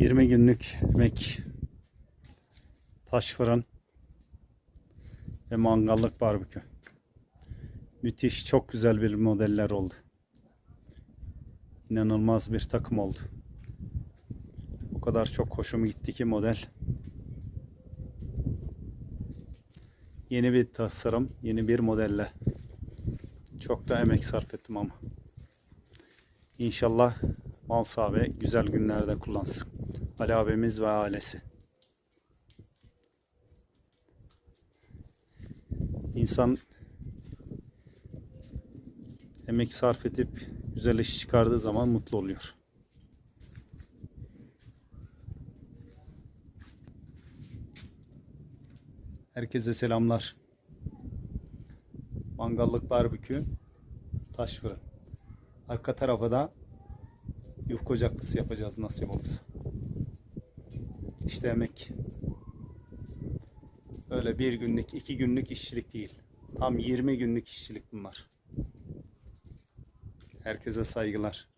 20 günlük emek. Taş fırın ve mangallık barbekü. Müthiş, çok güzel bir modeller oldu. İnanılmaz bir takım oldu. O kadar çok hoşuma gitti ki model. Yeni bir tasarım, yeni bir modelle. Çok da emek sarf ettim ama. İnşallah mal sahibi güzel günlerde kullansın. Ali abimiz ve ailesi. İnsan emek sarf edip güzel iş çıkardığı zaman mutlu oluyor. Herkese selamlar. Mangallık barbekü, taş fırın. Arka tarafa da yufka ocaklısı yapacağız nasip olursa. İşte. Öyle bir günlük, iki günlük işçilik değil. Tam 20 günlük işçilik bunlar. Herkese saygılar.